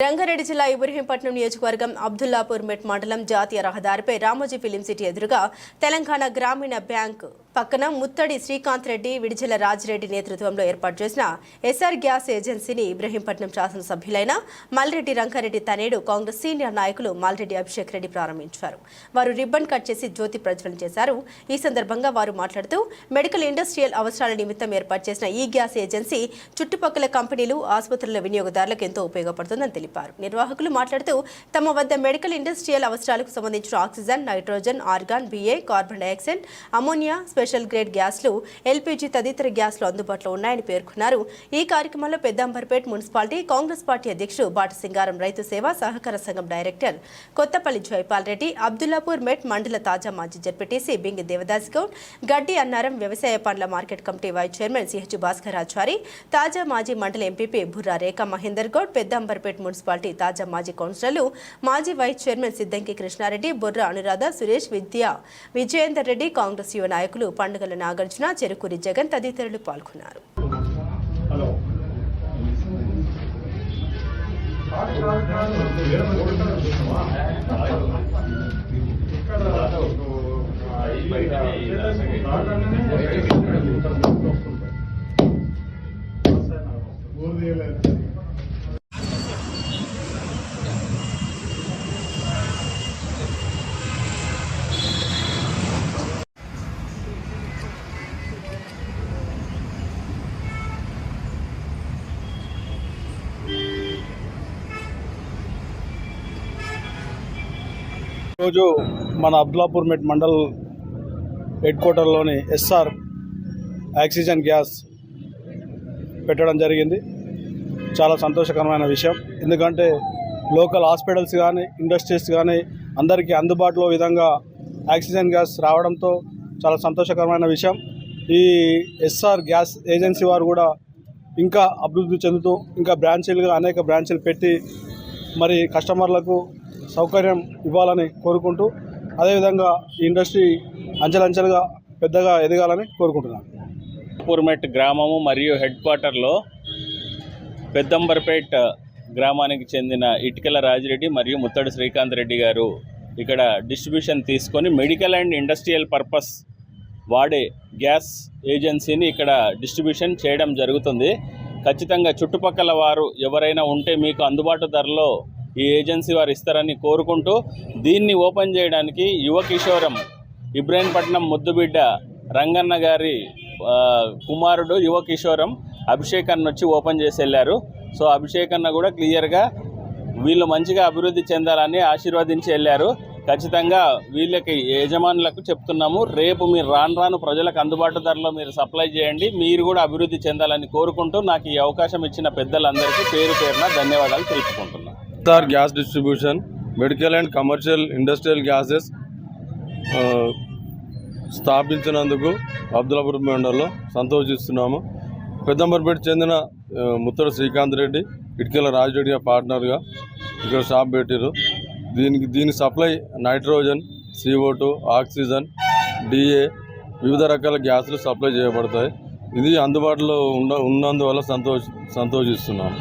రంగారెడ్డి జిల్లా ఇబ్రహీంపట్నం నియోజకవర్గం అబ్దుల్లాపూర్ మెట్ మండలం జాతీయ రహదారిపై రామోజీ ఫిలిం సిటీ ఎదురుగా తెలంగాణ గ్రామీణ బ్యాంక్ పక్కన ముత్తడి శ్రీకాంత్ రెడ్డి విడిజల రాజిరెడ్డి నేతృత్వంలో ఏర్పాటు చేసిన ఎస్ఆర్ గ్యాస్ ఏజెన్సీని ఇబ్రహీంపట్నం శాసనసభ్యులైన మల్రెడ్డి రంగారెడ్డి తనేడు కాంగ్రెస్ సీనియర్ నాయకులు మల్రెడ్డి అభిషేక్ రెడ్డి ప్రారంభించారు. వారు రిబ్బన్ కట్ చేసి జ్యోతి ప్రజ్వలన చేశారు. ఈ సందర్భంగా వారు మాట్లాడుతూ మెడికల్ ఇండస్ట్రియల్ అవసరాల నిమిత్తం ఏర్పాటు చేసిన ఈ గ్యాస్ ఏజెన్సీ చుట్టుపక్కల కంపెనీలు ఆసుపత్రుల వినియోగదారులకు ఎంతో ఉపయోగపడుతుందని తెలిపారు. నిర్వాహకులు మాట్లాడుతూ తమ వద్ద మెడికల్ ఇండస్ట్రియల్ అవసరాలకు సంబంధించిన oxygen nitrogen argon BA carbon dioxide ammonia special grade గ్యాస్లు LPG తదితర గ్యాస్లు అందుబాటులో ఉన్నాయని పేర్కొన్నారు. ఈ కార్యక్రమంలో పెద్దంబర్పేట్ మున్సిపాలిటీ కాంగ్రెస్ పార్టీ అధ్యక్షుడు బాట సింగారం రైతు సేవ సహకార సంఘం డైరెక్టర్ కొత్తపల్లి జైపాల్ రెడ్డి అబ్దుల్లాపూర్ మెట్ మండల తాజా మాజీ జడ్పీటీసీ బింగి దేవదాస్ గౌడ్ గడ్డి అన్నారం వ్యవసాయ పండ్ల market committee vice chairman CH Bhaskarachari తాజా మాజీ మండల ఎంపీపీ బుర్రా రేఖ మహేందర్ గౌడ్ పెద్దంబర్పేట్ మున్సిపాలిటీ తాజా మాజీ కౌన్సిలర్లు మాజీ వైస్ చైర్మన్ సిద్దంకి కృష్ణారెడ్డి బుర్రా అనురాధ సురేష్ విద్య విజయేందర్ రెడ్డి కాంగ్రెస్ యువ నాయకులు పండుగల నాగార్జున చెరుకూరి జగన్ తదితరులు పాల్గొన్నారు. ఈరోజు మన అబ్దులాపూర్ మెట్ మండల్ హెడ్ క్వార్టర్లోని ఎస్ఆర్ ఆక్సిజన్ గ్యాస్ పెట్టడం జరిగింది. చాలా సంతోషకరమైన విషయం. ఎందుకంటే లోకల్ హాస్పిటల్స్ కానీ ఇండస్ట్రీస్ కానీ అందరికీ అందుబాటులో విధంగా ఆక్సిజన్ గ్యాస్ రావడంతో చాలా సంతోషకరమైన విషయం. ఈ ఎస్ఆర్ గ్యాస్ ఏజెన్సీ వారు కూడా ఇంకా అభివృద్ధి చెందుతూ ఇంకా బ్రాంచీలుగా అనేక బ్రాంచీలు పెట్టి మరి కస్టమర్లకు సౌకర్యం ఇవ్వాలని కోరుకుంటూ అదేవిధంగా ఈ ఇండస్ట్రీ అంచెలంచెలుగా పెద్దగా ఎదగాలని కోరుకుంటున్నాను. పూర్మెట్ గ్రామము మరియు హెడ్ క్వార్టర్లో పెద్దంబర్పేట్ గ్రామానికి చెందిన ఇటుకల రాజిరెడ్డి మరియు ముత్తడి శ్రీకాంత్ రెడ్డి గారు ఇక్కడ డిస్ట్రిబ్యూషన్ తీసుకొని మెడికల్ అండ్ ఇండస్ట్రియల్ పర్పస్ వాడే గ్యాస్ ఏజెన్సీని ఇక్కడ డిస్ట్రిబ్యూషన్ చేయడం జరుగుతుంది. ఖచ్చితంగా చుట్టుపక్కల వారు ఎవరైనా ఉంటే మీకు అందుబాటు ధరలో ఈ ఏజెన్సీ వారు ఇస్తారని కోరుకుంటూ దీన్ని ఓపెన్ చేయడానికి యువ కిషోరం ఇబ్రాహీంపట్నం ముద్దుబిడ్డ రంగన్న గారి కుమారుడు యువ కిషోరం అభిషేక్ అన్న వచ్చి ఓపెన్ చేసి వెళ్ళారు. సో అభిషేక్ అన్న కూడా క్లియర్గా వీళ్ళు మంచిగా అభివృద్ధి చెందాలని ఆశీర్వదించి వెళ్ళారు. ఖచ్చితంగా వీళ్ళకి యజమానులకు చెప్తున్నాము రేపు మీరు రాను రాను ప్రజలకు అందుబాటు ధరలో మీరు సప్లై చేయండి మీరు కూడా అభివృద్ధి చెందాలని కోరుకుంటూ నాకు ఈ అవకాశం ఇచ్చిన పెద్దలందరికీ పేరు పేరున ధన్యవాదాలు తెలుపుకుంటున్నాను. Star gas distribution medical and commercial industrial gases స్థాపించినందుకు Abdullapur మండల్లో సంతోషిస్తున్నాము. పెద్దంబర్పేట చెందిన ఆ, ముత్తడు శ్రీకాంత్ రెడ్డి ఇటుకల రాజరెడ్డి పార్ట్నర్గా ఇక్కడ షాప్ పెట్టారు దీనికి దీని supply nitrogen CO two oxygen DA వివిధ రకాల గ్యాసులు సప్లై చేయబడతాయి. ఇది అందుబాటులో ఉన్న ఉన్నందువల్ల సంతోష సంతోషిస్తున్నాము.